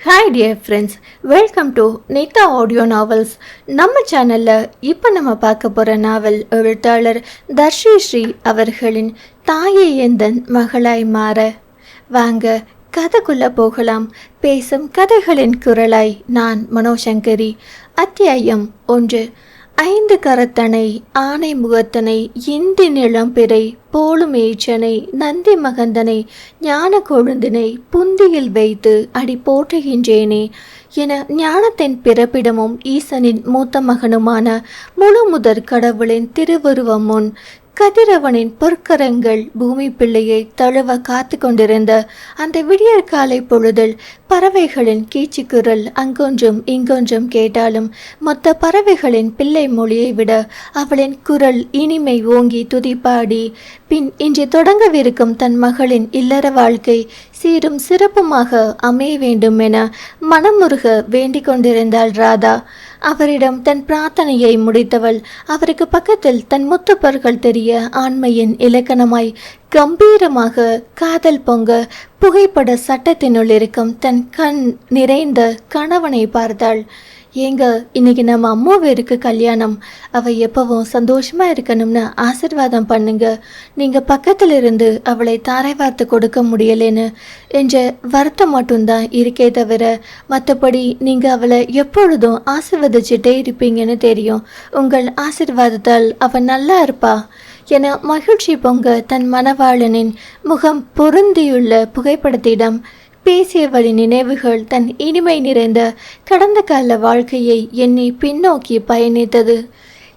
Hi dear friends welcome to Netha audio novels நம்ம சேனலில் இப்போ நம்ம பார்க்க போகிற நாவல் எழுத்தாளர் தர்ஷி ஸ்ரீ அவர்களின் தாயை எந்தன் மகளாய் மாற? வாங்க கதைக்குள்ளே போகலாம். பேசும் கதைகளின் குரலாய் நான் மனோசங்கரி. அத்தியாயம் ஒன்று. ஐந்து கரத்தனை ஆனை முகத்தனை இந்தி நிலம்பிறை போலுமேச்சனை நந்தி மகந்தனை ஞான கொழுந்தினை புந்தியில் வைத்து அடி போற்றுகின்றேனே என ஞானத்தின் பிறப்பிடமும் ஈசனின் மூத்த மகனுமான முழு முதற் கடவுளின் திருவுருவம் முன் கதிரவனின் பொற்கரங்கள் பூமி பிள்ளையை தழுவ காத்து கொண்டிருந்த அந்த விடியற் காலை பொழுதில் பறவைகளின் கீச்சுக்குரல் அங்கொன்றும் இங்கொன்றும் கேட்டாலும் மொத்த பறவைகளின் பிள்ளை மொழியை விட அவளின் குரல் இனிமை ஓங்கி துதிப்பாடி. பின் இன்று தொடங்கவிருக்கும் தன் மகளின் இல்லற வாழ்க்கை சீரும் சிறப்புமாக அமைய வேண்டும் என மனமுருக வேண்டிக் கொண்டிருந்தாள் ராதா. அவரிடம் தன் பிரார்த்தனையை முடித்தவள். அவருக்கு பக்கத்தில் தன் முத்தப்பர்கள் தெரிய ஆண்மையின் இலக்கணமாய் கம்பீரமாக காதல் பொங்க புகைப்பட சட்டத்தினுள் இருக்கும் தன் கண் நிறைந்த கணவனை பார்த்தாள். ஏங்க இன்னைக்கு நம்ம அம்மா பேருக்கு கல்யாணம். அவள் எப்பவும் சந்தோஷமாக இருக்கணும்னு ஆசிர்வாதம் பண்ணுங்க. நீங்கள் பக்கத்தில் இருந்து அவளை தாரை வார்த்து கொடுக்க முடியலேன்னு என்ற வருத்தம் மட்டும்தான் இருக்கே தவிர மற்றபடி நீங்கள் அவளை எப்பொழுதும் ஆசிர்வதிச்சுட்டே இருப்பீங்கன்னு தெரியும். உங்கள் ஆசிர்வாதத்தால் அவள் நல்லா இருப்பா. என மகிழ்ச்சி பொங்க தன் மணவாளனின் முகம் பொருந்தியுள்ள புகைப்படத்திடம் பேசியவளின் நினைவுகள் தன் இனிமை நிறைந்த கடந்த கால வாழ்க்கையை எண்ணி பின்னோக்கி பயணித்தது.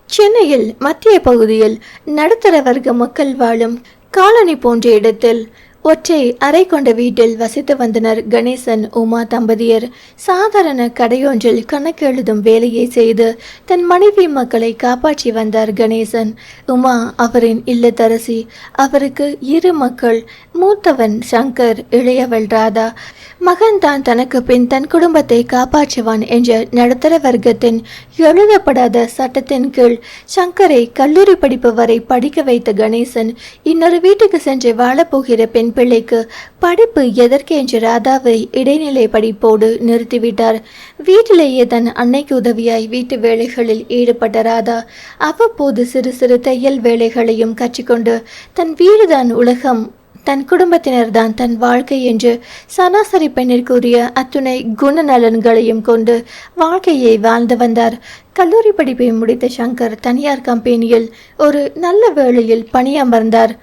சென்னையில் மத்திய பகுதியில் நடுத்தர வர்க்க மக்கள் வாழும் காலனி போன்ற இடத்தில் ஒற்றை அறை கொண்ட வீட்டில் வசித்து வந்தனர் கணேசன் உமா தம்பதியர். சாதாரண கடையொன்றில் கணக்கு எழுதும் வேலையை செய்து தன் மனைவி மக்களை காப்பாற்றி வந்தார் கணேசன். உமா அவரின் இல்லத்தரசி. அவருக்கு இரு மக்கள் மூத்தவன் சங்கர் இளையவள் ராதா. மகன் தான் தனக்கு பின் தன் குடும்பத்தை காப்பாற்றுவான் என்ற நடுத்தர வர்க்கத்தின் எழுதப்படாத சட்டத்தின் கீழ் சங்கரை கல்லூரி படிப்பு வரை படிக்க வைத்த கணேசன் இன்னொரு வீட்டுக்கு சென்று வாழப்போகிற பெண் பிள்ளைக்கு படிப்பு எதற்கு என்று ராதாவை இடைநிலை படிப்போடு நிறுத்திவிட்டார். வீட்டிலேயே தன் அன்னைக்கு உதவியாய் வீட்டு வேலைகளில் ஈடுபட்ட ராதா அவ்வப்போது சிறு சிறு தையல் வேலைகளையும் கற்றுக்கொண்டு தன் வீடுதான் உலகம் தன் குடும்பத்தினர் தான் தன் வாழ்க்கை என்று சராசரி பெண்ணிற்குரிய அத்துணை குணநலன்களையும் கொண்டு வாழ்க்கையை வாழ்ந்து வந்தார். கல்லூரி படிப்பை முடித்த சங்கர் தனியார் கம்பெனியில் ஒரு நல்ல வேளையில் பணியமர்ந்தார்.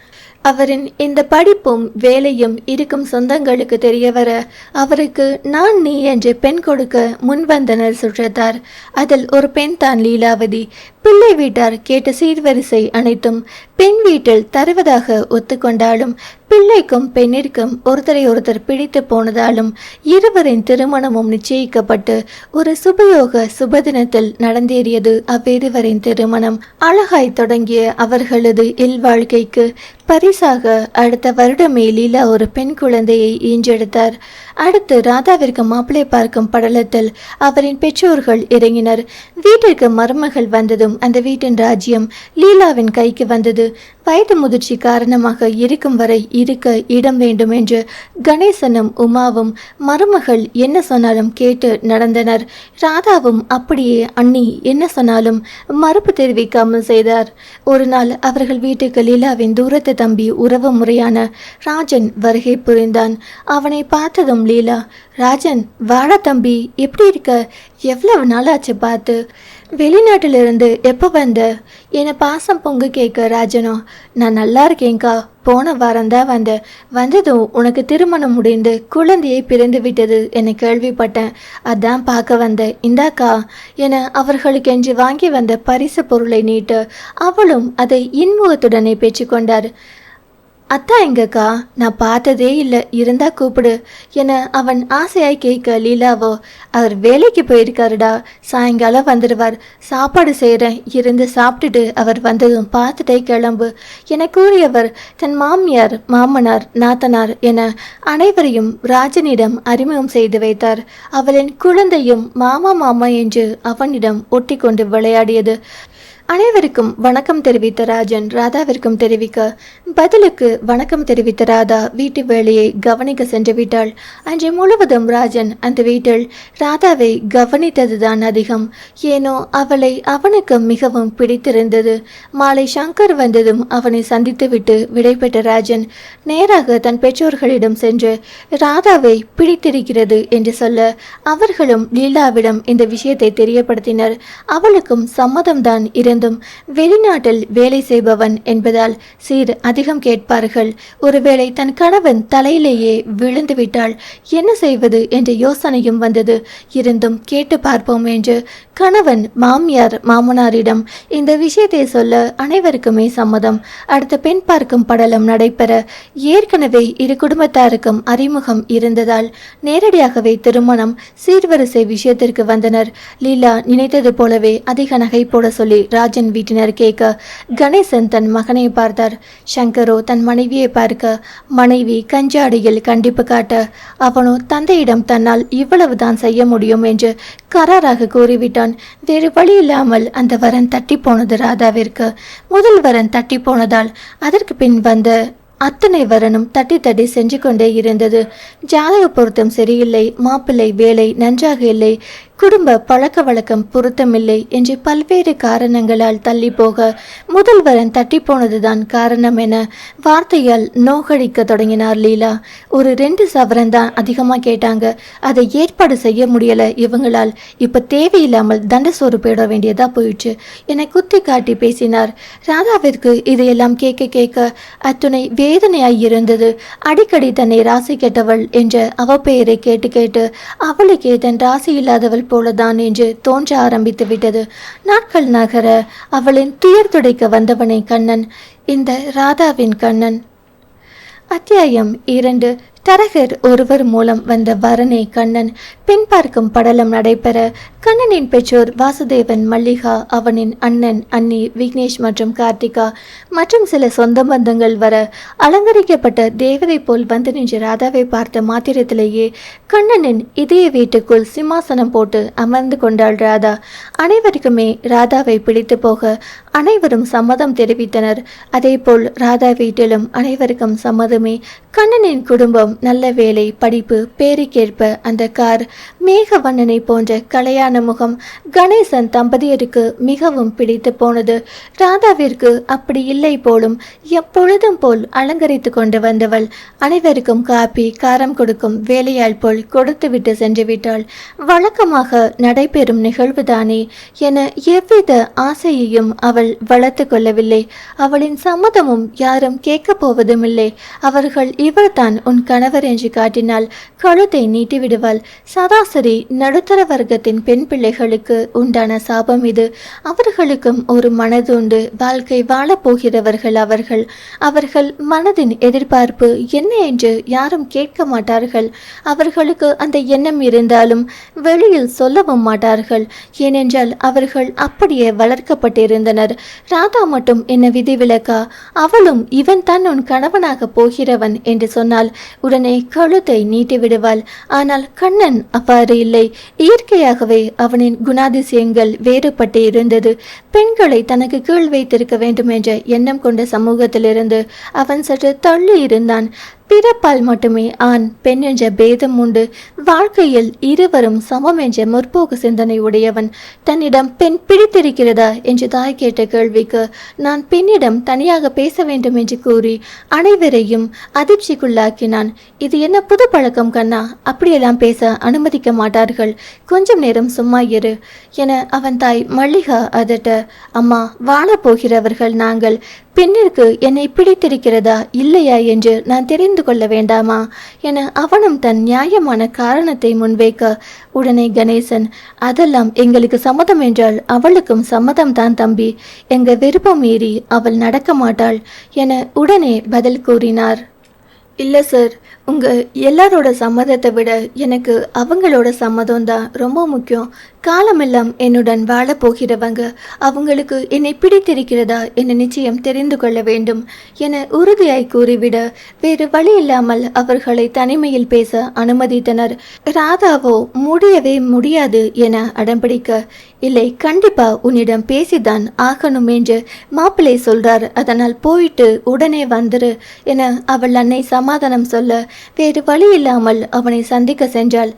அவரின் இந்த படிப்பும் வேலையும் இருக்கும் சொந்தங்களுக்கு தெரிய வர அவருக்கு நான் நீ என்று பெண் கொடுக்க முன்வந்தனர் சுற்றத்தார். அதில் ஒரு பெண் தான் லீலாவதி பிள்ளை வீட்டார் கேட்ட சீர்வரிசை அனைத்தும் பெண் வீட்டில் தருவதாக ஒத்துக்கொண்டாலும் பிள்ளைக்கும் பெண்ணிற்கும் ஒருத்தரை ஒருத்தர் பிடித்து போனதாலும் இருவரின் திருமணமும் நிச்சயிக்கப்பட்டு ஒரு சுபயோக சுபதினத்தில் நடந்தேறியது. அவ்விருவரின் திருமணம் அழகாய் தொடங்கிய அவர்களது இல்வாழ்க்கைக்கு பரிசாக அடுத்த வருடமே லீலா ஒரு பெண் குழந்தையை ஈன்றெடுத்தார். அடுத்து ராதாவிற்கு மாப்பிள்ளை பார்க்கும் படலத்தில் அவரின் பெற்றோர்கள் இறங்கினர். வீட்டிற்கு மருமகள் வந்ததும் அந்த வீட்டின் ராஜ்யம் லீலாவின் கைக்கு வந்தது. வயது முதிர்ச்சி காரணமாக இருக்கும் வரை இருக்க இடம் வேண்டும் என்று கணேசனும் உமாவும் மருமகள் என்ன சொன்னாலும் கேட்டு நடந்தனர். ராதாவும் அப்படியே அண்ணி என்ன சொன்னாலும் மறுப்பு தெரிவிக்காமல் செய்தார். ஒரு நாள் அவர்கள் வீட்டுக்கு லீலாவின் தூரத்து தம்பி உறவு முறையான ராஜன் வருகை புரிந்தான். அவனை பார்த்ததும் லீலா ராஜன் வாடா தம்பி எப்படி இருக்க? எவ்வளவு நாளாச்சு பார்த்து? வெளிநாட்டிலிருந்து எப்போ வந்த? என்னை பாசம் பொங்கு கேட்க ராஜனோ நான் நல்லா இருக்கேன்க்கா. போன வாரம் தான் வந்தேன் வந்ததும் உனக்கு திருமணம் முடிந்து குழந்தையை பிறந்து விட்டது என கேள்விப்பட்டேன். அதான் பார்க்க வந்தேன் இந்தாக்கா என அவர்களுக்கென்று வாங்கி வந்த பரிசு பொருளை நீட்டு அவளும் அதை இன்முகத்துடனே கொண்டார் அத்தா எங்கக்கா? நான் பார்த்ததே இல்லை. இருந்தா கூப்பிடு. என அவன் ஆசையாய் கேட்க லீலாவோ அவர் வேலைக்கு போயிருக்காருடா. சாயங்காலம் வந்துடுவார். சாப்பாடு செய்கிறேன் இருந்து சாப்பிட்டுட்டு அவர் வந்ததும் பார்த்துட்டே கிளம்பு. என கூறியவர் தன் மாமியார் மாமனார் நாத்தனார் என அனைவரையும் ராஜனிடம் அறிமுகம் செய்து வைத்தார். அவளின் குழந்தையும் மாமா மாமா என்று அவனிடம் ஒட்டி கொண்டு விளையாடியது. அனைவருக்கும் வணக்கம் தெரிவித்த ராஜன் ராதாவிற்கும் தெரிவிக்க பதிலுக்கு வணக்கம் தெரிவித்த ராதா வீட்டு வேலையை கவனிக்க சென்று விட்டாள் அன்று முழுவதும் ராஜன் அந்த வீட்டில் ராதாவை கவனித்ததுதான் அதிகம். ஏனோ அவளை அவனுக்கு மிகவும் பிடித்திருந்தது. மாலை சங்கர் வந்ததும் அவனை சந்தித்துவிட்டு விடைபெற்ற ராஜன் நேராக தன் பெற்றோர்களிடம் சென்று ராதாவை பிடித்திருக்கிறது என்று சொல்ல அவர்களும் லீலாவிடம் இந்த விஷயத்தை தெரியப்படுத்தினர். அவளுக்கும் சம்மதம்தான் இருந்தும் வெளிநாட்டில் வேலை செய்பவன் என்பதால் சீர் அதிகம் கேட்பார்கள். ஒருவேளை தன் கணவன் தலையிலேயே விழுந்து விட்டால் என்ன செய்வது என்ற யோசனையும் வந்தது. இருந்தும் கேட்டு பார்ப்போம் என்று கணவன் மாமியார் மாமனாரிடம் இந்த விஷயத்தை சொல்ல அனைவருக்குமே சம்மதம். அடுத்த பெண் பார்க்கும் படலம் நடைபெற ஏற்கனவே இரு குடும்பத்தாருக்கும் அறிமுகம் இருந்ததால் நேரடியாகவே திருமணம் சீர்வரிசை விஷயத்திற்கு வந்தனர். லீலா நினைத்தது போலவே அதிக நகை போட சொல்லி ராஜ் ராஜன் வீட்டினர் கேட்க கணேசன் தன் மகனை பார்த்தார். சங்கரோ தன் மனைவியை பார்க்க மனைவி கஞ்சாடியில் கண்டிப்பு காட்ட அவனோ தந்தையிடம் தன்னால் இவ்வளவுதான் செய்ய முடியும் என்று கராராக கூறிவிட்டான். வேறு வழி இல்லாமல் அந்த வரன் தட்டி போனது ராதாவிற்கு. முதல் வரன் தட்டி போனதால் அதற்கு பின் வந்த அத்தனை வரனும் தட்டி தட்டி சென்று கொண்டே இருந்தது. ஜாதக பொருத்தம் சரியில்லை மாப்பிள்ளை வேலை நன்றாக இல்லை குடும்ப பழக்க வழக்கம் பொருத்தமில்லை என்று பல்வேறு காரணங்களால் தள்ளி போக முதல்வரன் தட்டி போனதுதான் காரணம் என வார்த்தையால் நோகடிக்க தொடங்கினார் லீலா. ஒரு ரெண்டு சவரன் தான் அதிகமாக கேட்டாங்க. அதை ஏற்பாடு செய்ய முடியல இவங்களால். இப்போ தேவையில்லாமல் தண்ட சோறு போயிட வேண்டியதா போயிடுச்சு என குத்தி காட்டி பேசினார். ராதாவிற்கு இதையெல்லாம் கேட்க கேட்க அத்துணை வேதனையாய் இருந்தது. அடிக்கடி தன்னை ராசி கெட்டவள் என்ற அவ பெயரை கேட்டு கேட்டு அவளுக்கே தன் ராசி இல்லாதவள் போலதான் என்று தோன்ற ஆரம்பித்து விட்டது. நாட்கள் நகர அவளின் துயர் துடைக்க வந்தவனை கண்ணன் இந்த ராதாவின் கண்ணன். அத்தியாயம் இரண்டு தரகர் ஒருவர் மூலம் வந்த வரனை கண்ணன் பின்பார்க்கும் படலம் நடைபெற கண்ணனின் பெற்றோர் வாசுதேவன் மல்லிகா அவனின் அண்ணன் அண்ணி விக்னேஷ் மற்றும் கார்த்திகா மற்றும் சில சொந்த பந்தங்கள் வர அலங்கரிக்கப்பட்ட தேவதை போல் வந்து நின்ற ராதாவை பார்த்த மாத்திரத்திலேயே கண்ணனின் இதய வீட்டுக்குள் சிம்மாசனம் போட்டு அமர்ந்து கொண்டாள் ராதா. அனைவருக்குமே ராதாவை பிடித்து போக அனைவரும் சம்மதம் தெரிவித்தனர். அதேபோல் ராதா வீட்டிலும் அனைவருக்கும் சம்மதமே. கண்ணனின் குடும்பம் நல்ல வேலை படிப்பு பேருக்கேற்ப அந்த கார் மேகவண்ணனை போன்ற கலையான முகம் கணேசன் தம்பதியருக்கு மிகவும் பிடித்து போனது. ராதாவிற்கு அப்படி இல்லை போலும் எப்பொழுதும் போல் அலங்கரித்து கொண்டு வந்தவள். அனைவருக்கும் காப்பி காரம் கொடுக்கும் வேலையாள் போல் கொடுத்துவிட்டு சென்று விட்டாள் வழக்கமாக நடைபெறும் நிகழ்வுதானே என எவ்வித ஆசையையும் அவள் வளர்த்து கொள்ளவில்லை. அவளின் சம்மதமும் யாரும் கேட்கப் போவதுமில்லை. அவர்கள் இவர்தான் உன் கணவர் என்று காட்டினால் கழுத்தை நீட்டிவிடுவாள். சராசரி நடுத்தர வர்க்கத்தின் பெண் பிள்ளைகளுக்கு உண்டான சாபம் இது. அவர்களுக்கும் ஒரு மனது உண்டு. வாழ்க்கை வாழப்போகிறவர்கள் அவர்கள். அவர்கள் மனதின் எதிர்பார்ப்பு என்ன என்று யாரும் கேட்க மாட்டார்கள். அவர்களுக்கு அந்த எண்ணம் இருந்தாலும் வெளியில் சொல்லவும் மாட்டார்கள். ஏனென்றால் அவர்கள் அப்படியே வளர்க்கப்பட்டிருந்தனர். ராதா மட்டும் என்ன விதிவிலக்கா அவளும் இவன் தான் உன் கணவனாக போகிறவன் என்று சொன்னால் உடனே கழுத்தை நீட்டி விடுவாள். ஆனால் கண்ணன் அவ்வாறு இல்லை. இயற்கையாகவே அவனின் குணாதிசயங்கள் வேறுபட்டு இருந்தது. பெண்களை தனக்கு கீழ் வைத்திருக்க வேண்டும் என்ற எண்ணம் கொண்ட சமூகத்திலிருந்து அவன் சற்று தள்ளி இருந்தான். பிறப்பால் மட்டுமே ஆண் பெண் என்ற பேதம் உண்டு. வாழ்க்கையில் இருவரும் சமம் என்ற முற்போக்கு சிந்தனை உடையவன். தன்னிடம் பெண் பிடித்திருக்கிறதா என்று தாய் கேட்ட கேள்விக்கு நான் பெண்ணிடம் தனியாக பேச வேண்டும் என்று கூறி அனைவரையும் அதிர்ச்சிக்குள்ளாக்கினான். இது என்ன புது பழக்கம் கண்ணா? அப்படியெல்லாம் பேச அனுமதிக்க மாட்டார்கள். கொஞ்சம் நேரம் சும்மா இரு என அவன் தாய் மல்லிகா அதட்ட அம்மா வாழப்போகிறவர்கள் நாங்கள். பெண்ணிற்கு என்னை பிடித்திருக்கிறதா இல்லையா என்று நான் தெரிந்து கொள்ள வேண்டாமா என அவனும் தன் நியாயமான காரணத்தை முன்வைக்க உடனே கணேசன் அதெல்லாம் எங்களுக்கு சம்மதம் என்றால் அவளுக்கும் சம்மதம் தான் தம்பி. எங்க விருப்பம் மீறி அவள் நடக்க மாட்டாள் என உடனே பதில் கூறினார். இல்லை சார் உங்கள் எல்லாரோட சம்மதத்தை விட எனக்கு அவங்களோட சம்மதம் தான் ரொம்ப முக்கியம். காலமெல்லாம் என்னுடன் வாழப்போகிறவங்க அவங்களுக்கு என்னை பிடித்திருக்கிறதா என நிச்சயம் தெரிந்து கொள்ள வேண்டும் என உறுதியாய் கூறிவிட வேறு வழி இல்லாமல் அவர்களை தனிமையில் பேச அனுமதித்தனர். ராதாவோ முடியவே முடியாது என அடம்பிடிக்க. இல்லை கண்டிப்பா உன்னிடம் பேசிதான் ஆகணும் என்று மாப்பிள்ளை சொல்றார். அதனால் போயிட்டு உடனே வந்துரு என அவள் அன்னை சமாதானம் சொல்ல வேறு வழி இல்லாமல் அவனை சந்திக்க சென்றாள்.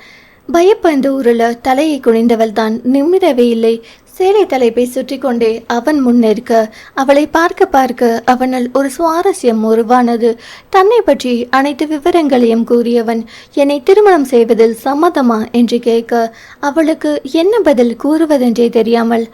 பயப்பந்த உருள தலையை குனிந்தவள் தான் நிமிரவே இல்லை. சேலை தலைப்பை சுற்றி கொண்டே அவன் முன்னிற்க அவளை பார்க்க பார்க்க அவனால் ஒரு சுவாரஸ்யம் உருவானது. தன்னை பற்றி அனைத்து விவரங்களையும் கூறியவன் என்னை திருமணம் செய்வதில் சம்மதமா? என்று கேட்க அவளுக்கு என்ன பதில் கூறுவதென்றே தெரியாமல்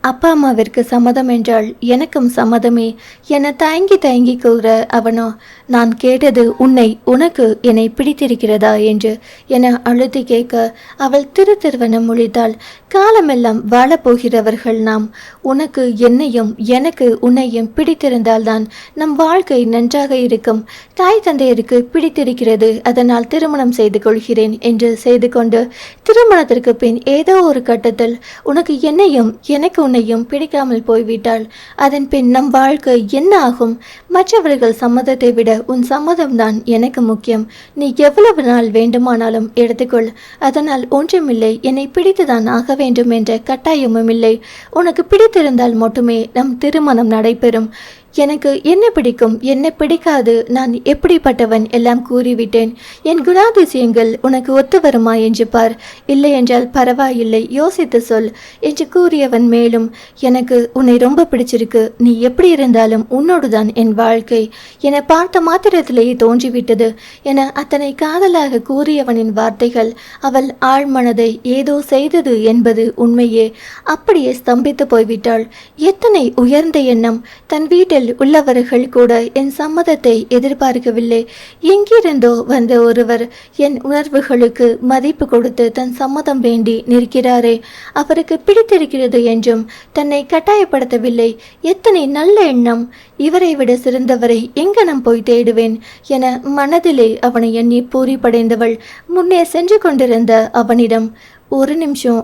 அப்பா அம்மாவிற்கு சம்மதம் என்றால் எனக்கும் சம்மதமே என தயங்கி தயங்கி கூற அவனோ நான் கேட்டது உன்னை உனக்கு என்னை பிடித்திருக்கிறதா என்று என அழுத்தி கேட்க அவள் திரு திருவனம் முழித்தாள். காலமெல்லாம் வாழப்போகிறவர்கள் நாம். உனக்கு என்னையும் எனக்கு உன்னையும் பிடித்திருந்தால்தான் நம் வாழ்க்கை நன்றாக இருக்கும். தாய் தந்தையருக்கு பிடித்திருக்கிறது அதனால் திருமணம் செய்து கொள்கிறேன் என்று செய்து கொண்டு திருமணத்திற்கு பின் ஏதோ ஒரு கட்டத்தில் உனக்கு என்னையும் எனக்கு உன்னையும் பிடிக்காமல் போய்விட்டால் அதன் பின் நம் வாழ்க்கை என்ன ஆகும்? மற்றவர்கள் சம்மதத்தை விட உன் சம்மதம்தான் எனக்கு முக்கியம். நீ எவ்வளவு நாள் வேண்டுமானாலும் எடுத்துக்கொள். அதனால் ஒன்றுமில்லை என்னை பிடித்துதான் ஆக வேண்டும் என்ற கட்டாயமும் இல்லை. உனக்கு பிடித்திருந்தால் மட்டுமே நம் திருமணம் நடைபெறும். எனக்கு என்ன பிடிக்கும் என்ன பிடிக்காது நான் எப்படிப்பட்டவன் எல்லாம் கூறிவிட்டேன். என் குணாதிசயங்கள் உனக்கு ஒத்து வருமா என்று பார். இல்லை என்றால் பரவாயில்லை யோசித்து சொல் என்று கூறியவன் மேலும் எனக்கு உன்னை ரொம்ப பிடிச்சிருக்கு நீ எப்படி இருந்தாலும் உன்னோடுதான் என் வாழ்க்கை. என பார்த்த மாத்திரத்திலேயே தோன்றிவிட்டது. என அத்தனை காதலாக கூறியவனின் வார்த்தைகள் அவள் ஆழ்மனதை ஏதோ செய்தது என்பது உண்மையே. அப்படியே ஸ்தம்பித்து போய்விட்டாள். எத்தனை உயர்ந்த எண்ணம். தன் வீட்டில் உள்ளவர்கள் கூட என் சம்மதத்தை எதிர்பார்க்கவில்லை. எங்கிருந்தோ வந்த ஒருவர் என் உணர்வுகளுக்கு மதிப்பு கொடுத்து தன் சம்மதம் வேண்டி நிற்கிறாரே. அவருக்கு பிடித்திருக்கிறது என்றும் தன்னை கட்டாயப்படுத்தவில்லை. எத்தனை நல்ல எண்ணம். இவரை விட சிறந்தவரை எங்கனம் போய் தேடுவேன் என மனதிலே அவனை எண்ணி பூரிப்படைந்தவள் முன்னே சென்று கொண்டிருந்த அவனிடம் ஒரு நிமிஷம்.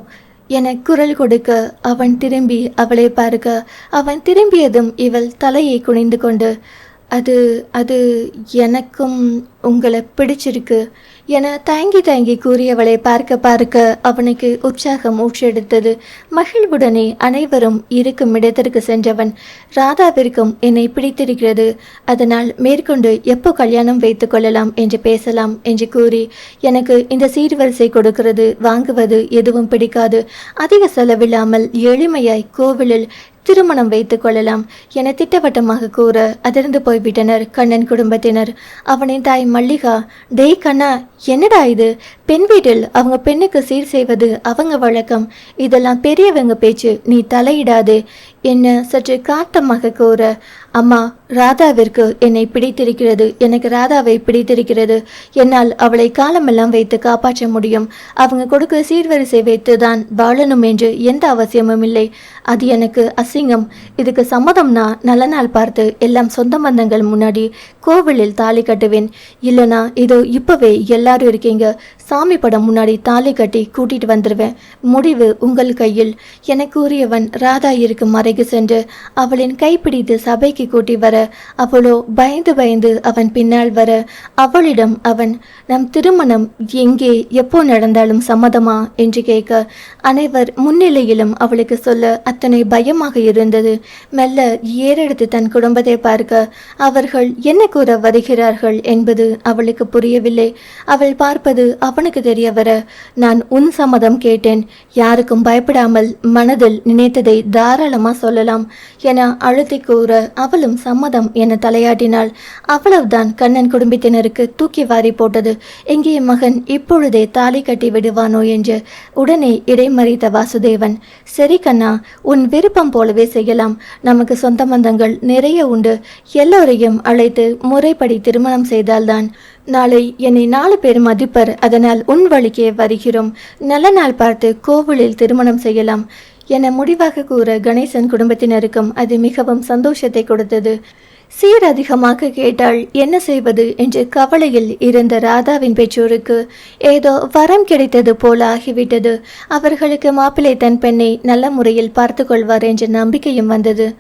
என குரல் கொடுக்க அவன் திரும்பி அவளை பார்க்க அவன் திரும்பியதும் இவள் தலையை குனிந்து கொண்டு அது அது எனக்கும் உங்களை பிடிச்சிருக்கு என தயங்கி தயங்கி கூறியவளை பார்க்க பார்க்க அவனுக்கு உற்சாகம் ஊற்றெடுத்தது. மகிழ்வுடனே அனைவரும் இருக்கும் இடத்திற்கு சென்றவன் ராதாவிற்கும் என்னை பிடித்திருக்கிறது. அதனால் மேற்கொண்டு எப்போ கல்யாணம் வைத்து கொள்ளலாம் என்று பேசலாம் என்று கூறி எனக்கு இந்த சீர்வரிசை கொடுக்கிறது. வாங்குவது எதுவும் பிடிக்காது. அதிக செலவில்லாமல் எளிமையாய் கோவிலில் திருமணம் வைத்துக் கொள்ளலாம் என திட்டவட்டமாக கூற அதிர்ந்து போய்விட்டனர் கண்ணன் குடும்பத்தினர். அவனின் தாய் மல்லிகா டேய் கண்ணா என்னடா இது? பெண் வீட்டில் அவங்க பெண்ணுக்கு சீர் செய்வது அவங்க வழக்கம். இதெல்லாம் பெரியவங்க பேச்சு நீ தலையிடாதே. என்ன சற்று காட்டமாக கூற அம்மா ராதாவிற்கு என்னை பிடித்திருக்கிறது எனக்கு ராதாவை பிடித்திருக்கிறது. என்னால் அவளை காலமெல்லாம் வைத்து காப்பாற்ற முடியும். அவங்க கொடுக்க சீர்வரிசை வைத்து தான் வாழணும் என்று எந்த அவசியமும் இல்லை. அது எனக்கு அசிங்கம். இதுக்கு சம்மதம்னா நல்ல நாள் பார்த்து எல்லாம் சொந்த பந்தங்கள் முன்னாடி கோவிலில் தாலி கட்டுவேன். இல்லைனா இதோ இப்பவே எல்லாரும் இருக்கீங்க. சாமி படம் முன்னாடி தாலி கட்டி கூட்டிட்டு வந்துடுவேன் முடிவு உங்கள் கையில். என கூறியவன் ராதா இருக்கும் அறைக்கு சென்று அவளின் கைப்பிடித்து சபைக்கு கூட்டி வர அவளோ பயந்து பயந்து அவன் பின்னால் வர அவளிடம் அவன் நம் திருமணம் எங்கே எப்போ நடந்தாலும் சம்மதமா? என்று கேட்க அனைவர் முன்னிலையிலும் அவளுக்கு சொல்ல அத்தனை பயமாக இருந்தது. மெல்ல ஏறெடுத்து தன் குடும்பத்தை பார்க்க அவர்கள் என்ன கூற வருகிறார்கள்? என்பது அவளுக்கு புரியவில்லை. அவள் பார்ப்பது அவனுக்கு தெரிய வர நான் உன் சம்மதம் கேட்டேன். யாருக்கும் பயப்படாமல் மனதில் நினைத்ததை தாராளமா சொல்லலாம் என அழுத்தி கூற அவளும் சம்மதம் என தலையாட்டினாள். அவ்வளவுதான் கண்ணன் குடும்பத்தினருக்கு தூக்கி வாரி போட்டது. எங்கே மகன் இப்பொழுதே தாலி கட்டி விடுவானோ என்று உடனே இடைமறித்த வாசுதேவன் சரி கண்ணா உன் விருப்பம் போலவே செய்யலாம். நமக்கு சொந்த பந்தங்கள் நிறைய உண்டு. எல்லோரையும் அழைத்து முறைப்படி திருமணம் செய்தால்தான். நாளை என்னை நாலு பேர் மதிப்பர். அதனால் உன் வழிக்கே வருகிறோம். நல்ல நாள் பார்த்து கோவிலில் திருமணம் செய்யலாம். என முடிவாக கூற கணேசன் குடும்பத்தினருக்கும் அது மிகவும் சந்தோஷத்தை கொடுத்தது. சீர் அதிகமாக கேட்டால் என்ன செய்வது என்று கவலையில் இருந்த ராதாவின் பெற்றோருக்கு ஏதோ வரம் கிடைத்தது போல ஆகிவிட்டது. அவர்களுக்கு மாப்பிள்ளை தன் பெண்ணை நல்ல முறையில் பார்த்து கொள்வார் என்ற நம்பிக்கையும் வந்தது.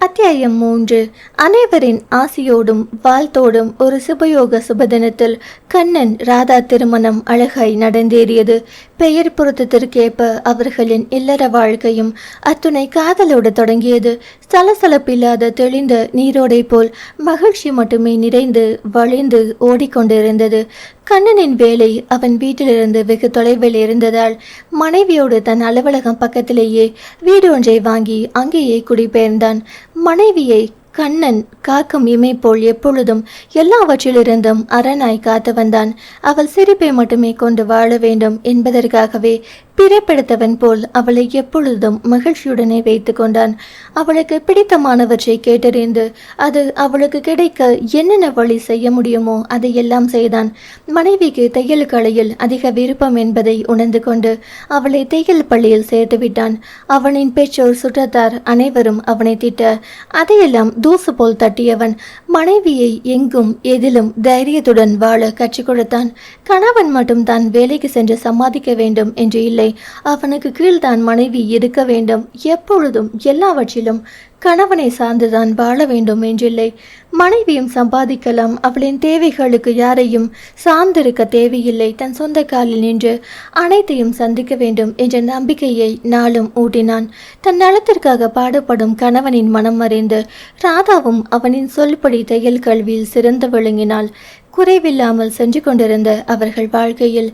அத்தியாயம் மூன்று. அனைவரின் ஆசையோடும் வாழ்த்தோடும் ஒரு சுபயோக சுபதினத்தில் கண்ணன் ராதா திருமணம் அழகாய் நடந்தேறியது. பெயர் பொருத்தத்திற்கேற்ப அவர்களின் இல்லற வாழ்க்கையும் அத்துணை காதலோடு தொடங்கியது. சலசலப்பில்லாத தெளிந்த நீரோடை போல் மகிழ்ச்சி மட்டுமே நிறைந்து வழிந்து ஓடிக்கொண்டிருந்தது. கண்ணனின் வேலை அவன் வீட்டிலிருந்து வெகு தொலைவில் இருந்ததால் மனைவியோடு தன் அலுவலகம் பக்கத்திலேயே வீடு ஒன்றை வாங்கி அங்கேயே குடிபெயர்ந்தான். மனைவியை கண்ணன் காக்கும் இமை போல் எப்பொழுதும் எல்லாவற்றிலிருந்தும் அரணாய் காத்து வந்தான். அவள் சிரிப்பை மட்டுமே கொண்டு வாழ வேண்டும் என்பதற்காகவே பிறப்பெடுத்தவன் போல் அவளை எப்பொழுதும் மகிழ்ச்சியுடனே வைத்து கொண்டான். அவளுக்கு பிடித்தமானவற்றை கேட்டறிந்து அது அவளுக்கு கிடைக்க என்னென்ன வழி செய்ய முடியுமோ அதையெல்லாம் செய்தான். மனைவிக்கு தையல் கலையில் அதிக விருப்பம் என்பதை உணர்ந்து கொண்டு அவளை தையல் பள்ளியில் சேர்த்து விட்டான். அவனின் பெற்றோர் சுற்றத்தார் அனைவரும் அவனை திட்ட அதையெல்லாம் தூசு போல் தட்டியவன் மனைவியை எங்கும் எதிலும் தைரியத்துடன் வாழ கற்றுக் கொடுத்தான். கணவன் மட்டும் தான் வேலைக்கு சென்று சம்பாதிக்க வேண்டும் என்று இல்லை. இல்லை. அவனுக்கு கீழ்தான் மனைவி இருக்க வேண்டும். எப்பொழுதும் எல்லாவற்றிலும் கணவனை சார்ந்துதான் வாழ வேண்டும் என்றில்லை. மனைவியும் சம்பாதிக்கலாம். அவளின் தேவைகளுக்கு யாரையும் சார்ந்திருக்க தேவையில்லை. தன் சொந்த காலில் நின்று அனைத்தையும் சந்திக்க வேண்டும் என்ற நம்பிக்கையை நாளும் ஊட்டினான். தன் நலத்திற்காக பாடுபடும் கணவனின் மனம் மறைந்து ராதாவும் அவனின் சொல்படி தையல் கல்வியில் சிறந்து விளங்கினாள். குறைவில்லாமல் சென்று கொண்டிருந்த அவர்கள் வாழ்க்கையில்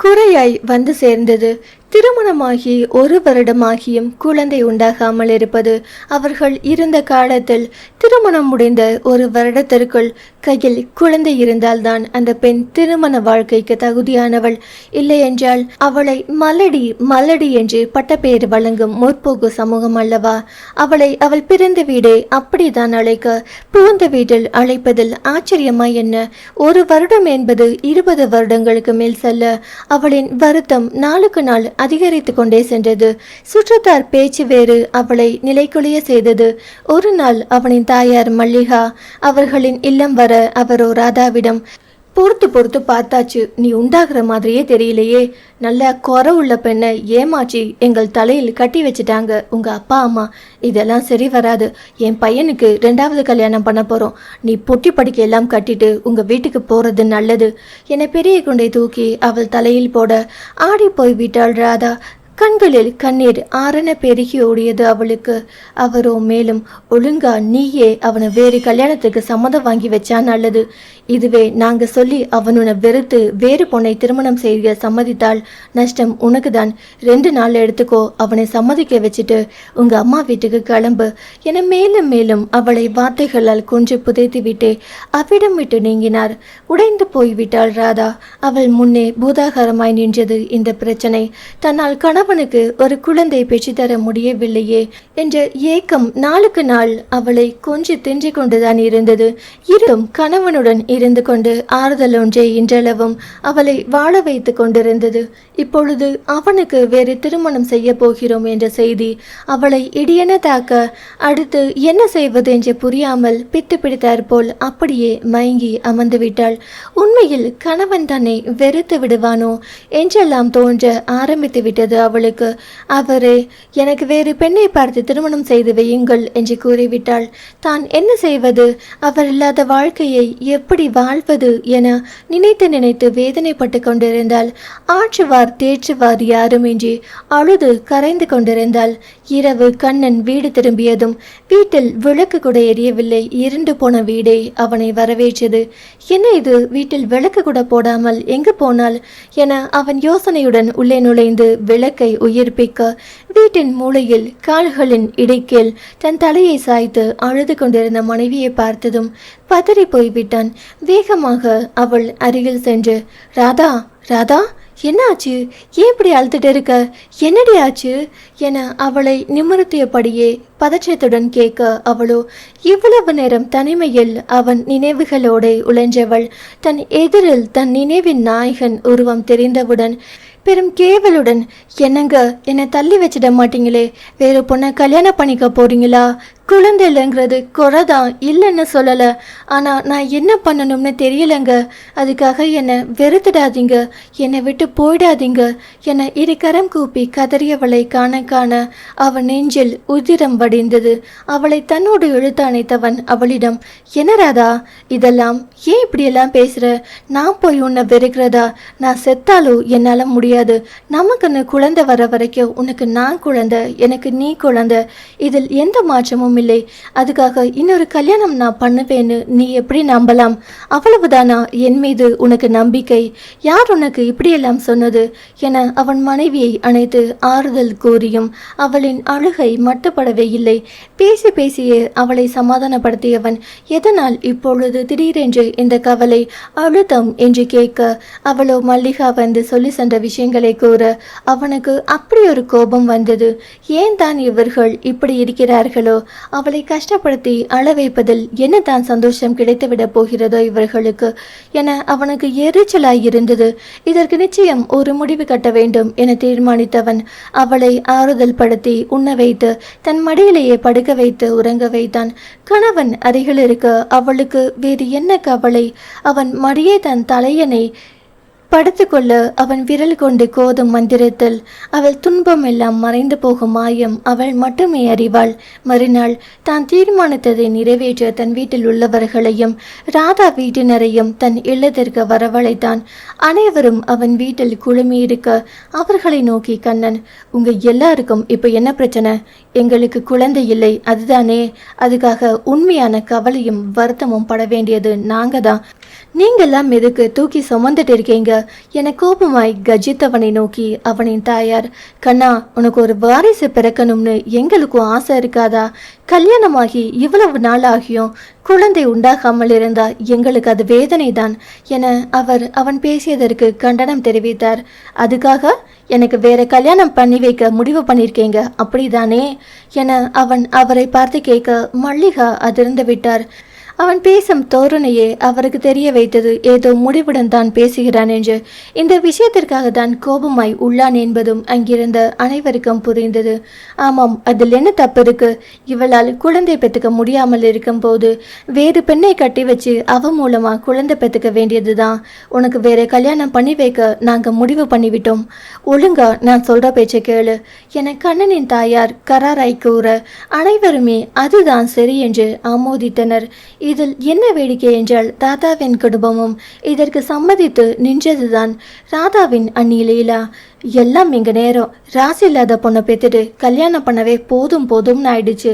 குறையாய் வந்து சேர்ந்தது. திருமணமாகி ஒரு வருடமாகியும் குழந்தை உண்டாகாமல் இருப்பது அவர்கள் இருந்த காலத்தில் திருமணம் முடிந்த ஒரு வருடத்திற்குள் கையில் குழந்தை இருந்தால்தான் அந்த பெண் திருமண வாழ்க்கைக்கு தகுதியானவள். இல்லையென்றால் அவளை மலடி மலடி என்று பட்டப்பெயர் வழங்கும் முற்போக்கு சமூகம் அல்லவா? அவளை அவள் பிறந்த வீடே அப்படிதான் அழைக்க புகுந்த வீட்டில் அழைப்பதில் ஆச்சரியமா என்ன? ஒரு வருடம் என்பது இருபது வருடங்களுக்கு மேல் செல்ல அவளின் வருத்தம் நாளுக்கு நாள் அதிகரித்து கொண்டே சென்றது. சுற்றத்தார் பேச்சு வேறு அவளை நிலைக்குலைய செய்தது. ஒரு நாள் அவனின் தாயார் மல்லிகா அவர்களின் இல்லம் வர அவரோ ராதாவிடம் பொறுத்து பொறுத்து பார்த்தாச்சு நீ உண்டாகிற மாதிரியே தெரியலையே. நல்ல குறை உள்ள பெண்ணை ஏமாச்சி எங்கள் தலையில் கட்டி வச்சுட்டாங்க உங்க அப்பா அம்மா. இதெல்லாம் சரி வராது. என் பையனுக்கு ரெண்டாவது கல்யாணம் பண்ண போறோம். நீ பொட்டி படிக்க எல்லாம் கட்டிட்டு உங்க வீட்டுக்கு போறது நல்லது. என பெரிய குண்டை தூக்கி அவள் தலையில் போட ஆடி போய் விட்டாள் ராதா. கண்களில் கண்ணீர் ஆரண பெருகி ஓடியது அவளுக்கு. அவரோ மேலும் ஒழுங்கா நீயே அவனை வேறு கல்யாணத்துக்கு சம்மதம் வாங்கி வச்சா நல்லது இதுவே நாங்க சொல்லி அவன் உன்னை வெறுத்து வேறு பொண்ணை திருமணம் செய்ய சம்மதித்தால் நஷ்டம் உனக்குதான். ரெண்டு நாள் எடுத்துக்கோ அவனை சம்மதிக்க வச்சுட்டு உங்க அம்மா வீட்டுக்கு கிளம்பு. என மேலும் மேலும் அவளை வார்த்தைகளால் கொஞ்சம் புதைத்து விட்டே அவ்விடம் விட்டு நீங்கினார். உடைந்து போய்விட்டாள் ராதா. அவள் முன்னே பூதாகரமாய் நின்றது. இந்த பிரச்சனை தன்னால் கணவனுக்கு ஒரு குழந்தை பெற்றுத்தர முடியவில்லையே என்ற ஏக்கம் நாளுக்கு நாள் அவளை கொஞ்சி தின்று கொண்டுதான் இருந்தது. இருந்தும் கணவனுடன் இருந்து கொண்டு ஆறுதல் ஒன்றே இன்றளவும் அவளை வாழ வைத்து கொண்டிருந்தது. இப்பொழுது அவனுக்கு வேறு திருமணம் செய்ய போகிறோம் என்ற செய்தி அவளை இடியென தாக்க அடுத்து என்ன செய்வது என்று புரியாமல் பித்து பிடித்தார் போல் அப்படியே மயங்கி அமர்ந்து விட்டாள். உண்மையில் கணவன் தன்னை வெறுத்து விடுவானோ என்றெல்லாம் தோன்ற ஆரம்பித்து விட்டது அவளுக்கு. அவரே எனக்கு வேறு பெண்ணை பார்த்து திருமணம் செய்து வையுங்கள் என்று கூறிவிட்டாள். தான் என்ன செய்வது? அவர் இல்லாத வாழ்க்கையை எப்படி வாழ்வது என நினைத்து நினைத்து வேதனைப்பட்டு கொண்டிருந்தாள். ஆற்றுவார் தேற்றுவார் யாருமின்றி அழுது கரைந்து கொண்டிருந்தாள். இரவு கண்ணன் வீடு திரும்பியதும் வீட்டில் விளக்கு கூட எரியவில்லை. இருண்டு போன வீடே அவனை வரவேற்றது. என்ன இது? வீட்டில் விளக்கு கூட போடாமல் எங்கு போனால் என அவன் யோசனையுடன் உள்ளே நுழைந்து விளக்கை உயிர்ப்பிக்க வீட்டின் மூலையில் கால்களின் இடைக்கேல் தன் தலையை சாய்த்து அழுது கொண்டிருந்த மனைவியை பார்த்ததும் பதறி போய்விட்டான். வேகமாக அவள் அருகில் சென்று ராதா ராதா என்ன ஆச்சு ஏன் இப்படி அழுதுட்டு இருக்க? என்னடி ஆச்சு? என அவளை நிமிர்த்தியபடியே பதற்றத்துடன் கேட்க அவளோ இவ்வளவு நேரம் தனிமையில் அவன் நினைவுகளோடு உழைஞ்சவள். தன் எதிரில் தன் நினைவின் நாயகன் உருவம் தெரிந்தவுடன் பெரும் கேவலுடன் என்னங்க என்னை தள்ளி வச்சிட மாட்டீங்களே? வேறு பொண்ணை கல்யாணம் பண்ணிக்க போறீங்களா? குழந்தை இல்லைங்கிறது குறைதான் இல்லைன்னு சொல்லலை. ஆனால் நான் என்ன பண்ணணும்னு தெரியலைங்க. அதுக்காக என்னை வெறுத்துடாதீங்க. என்னை விட்டு போயிடாதீங்க. என்னை இரு கரம் கூப்பி கதறியவளை காண காண அவன் நெஞ்சில் உதிரம் வடிந்தது. அவளை தன்னோடு இழுத்து அணைத்தவன் அவளிடம் என்ன ராதா இதெல்லாம் ஏன் இப்படியெல்லாம் பேசுகிற நான் போய் உன்னை வெறுக்கிறதா? நான் செத்தாலும் என்னால் முடியாது. நமக்குன்னு குழந்தை வர வரைக்கும் உனக்கு நான் குழந்தை எனக்கு நீ குழந்தை. இதில் எந்த மாற்றமும் இல்லை அதுக்காக இன்னொரு கல்யாணம் நான் பண்ணுவேன்னு நீ எப்படி நம்பலாம்? அவ்வளவுதானா? என் மீது உனக்கு நம்பிக்கை. யார் உனக்கு இப்படியெல்லாம் சொன்னது? என அவன் மனைவியை அணைத்து ஆறுதல் கூறியும் அவளின் அழுகை மட்டுப்படவே இல்லை. பேசி பேசியே அவளை சமாதானப்படுத்தியவன் எதனால் இப்பொழுது திடீரென்று இந்த கவலை அழுத்தம் என்று கேட்க? அவளோ மல்லிகா வந்து சொல்லி சென்ற விஷயங்களை கூற அவனுக்கு அப்படி ஒரு கோபம் வந்தது. ஏன் தான் இவர்கள் இப்படி இருக்கிறார்களோ? அவளை கஷ்டப்படுத்தி அழ வைப்பதில் என்ன தான் சந்தோஷம் கிடைத்துவிடப் போகிறதோ இவர்களுக்கு என அவனுக்கு எரிச்சலாய் இருந்தது. இதற்கு நிச்சயம் ஒரு முடிவு கட்ட வேண்டும் என தீர்மானித்தவன் அவளை ஆறுதல் படுத்தி உண்ண வைத்து தன் மடியிலேயே படுக்க வைத்து உறங்க வைத்தான். கணவன் அருகில் இருக்க அவளுக்கு வேறு என்ன கவலை? அவன் மடியே தன் தலையனை படுத்துக்கொள்ள அவன் விரல் கொண்டு கோதும் மந்திரத்தில் அவள் துன்பம் எல்லாம் மறைந்து போகும் மாயம் அவள் மட்டுமே அறிவாள். மறுநாள் தான் தீர்மானித்ததை நிறைவேற்ற தன் வீட்டில் உள்ளவர்களையும் ராதா வீட்டினரையும் தன் இல்லத்திற்கு வரவழைத்தான். அனைவரும் அவன் வீட்டில் குழுமியிருக்க அவர்களை நோக்கி கண்ணன் உங்க எல்லாருக்கும் இப்போ என்ன பிரச்சனை? எங்களுக்கு குழந்தை இல்லை அதுதானே. அதுக்காக உண்மையான கவலையும் வருத்தமும் பட வேண்டியது நாங்க தான் நீங்கெல்லாம் எதுக்கு தூக்கி சுமந்துட்டு இருக்கீங்க? என கோபமாய் கஜித்தவனை நோக்கி அவனின் தாயார் கண்ணா உனக்கு ஒரு வாரிசு பிறக்கணும்னு எங்களுக்கும் ஆசை இருக்காதா? கல்யாணமாகி இவ்வளவு நாள் ஆகியும் குழந்தை உண்டாகாமல் இருந்தா எங்களுக்கு அது வேதனை தான் என அவர் அவன் பேசியதற்கு கண்டனம் தெரிவித்தார். அதுக்காக எனக்கு வேற கல்யாணம் பண்ணி வைக்க முடிவு பண்ணியிருக்கீங்க அப்படிதானே? என அவன் அவரை பார்த்து கேட்க மல்லிகா அதிர்ந்து விட்டார். அவன் பேசும் தோரணையே அவருக்கு தெரிய வைத்தது ஏதோ முடிவுடன் தான் பேசுகிறான் என்று. இந்த விஷயத்திற்காக தான் கோபமாய் உள்ளான் என்பதும் அங்கிருந்த அனைவருக்கும் புரிந்தது. ஆமாம் அதில் என்ன தப்பு இருக்கு? இவளால் குழந்தை பெற்றுக்க முடியாமல் இருக்கும்போது வேறு பெண்ணை கட்டி வச்சு அவ மூலமாக குழந்தை பெற்றுக்க வேண்டியதுதான். உனக்கு வேற கல்யாணம் பண்ணி வைக்க நாங்கள் முடிவு பண்ணிவிட்டோம். ஒழுங்கா நான் சொல்ற பேச்சை கேளு. என கண்ணனின் தாயார் கராராய் கூற அனைவருமே அதுதான் சரி என்று ஆமோதித்தனர். இதில் என்ன வேடிக்கை என்றால் ராதாவின் குடும்பமும் இதற்கு சம்மதித்து நின்றதுதான் ராதாவின் அண்ணி லீலா. எல்லாம் இங்க நேரம். ராசி இல்லாத பொண்ணை பெற்றுட்டு கல்யாணம் பண்ணவே போதும் போதும்னு ஆயிடுச்சு.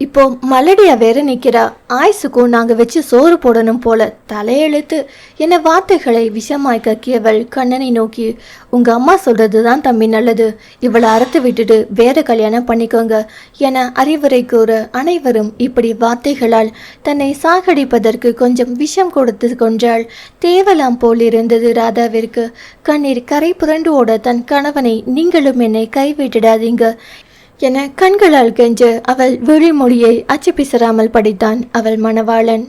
இப்போ மலடியா வேற நிற்கிற ஆயுசுக்கும் நாங்கள் வச்சு சோறு போடணும் போல தலையெழுத்து. என்ன வார்த்தைகளை விஷமாய் கக்கியவள் கண்ணனை நோக்கி உங்கள் அம்மா சொல்கிறது தான் தம்பி நல்லது. இவளை அறுத்து விட்டுட்டு வேற கல்யாணம் பண்ணிக்கோங்க என அறிவுரை கூற அனைவரும் இப்படி வார்த்தைகளால் தன்னை சாகடிப்பதற்கு கொஞ்சம் விஷம் கொடுத்து கொன்றாள். தேவலாம் போல் இருந்தது ராதாவிற்கு. கண்ணீர் கரை புரண்டு ஓட தன் கணவனை நீங்களும் என்னை கைவிட்டுடாதீங்க. என கண்களால் கெஞ்ச அவள் விழிமொழியை அச்சு பிசராமல் படித்தான் அவள் மணவாளன்.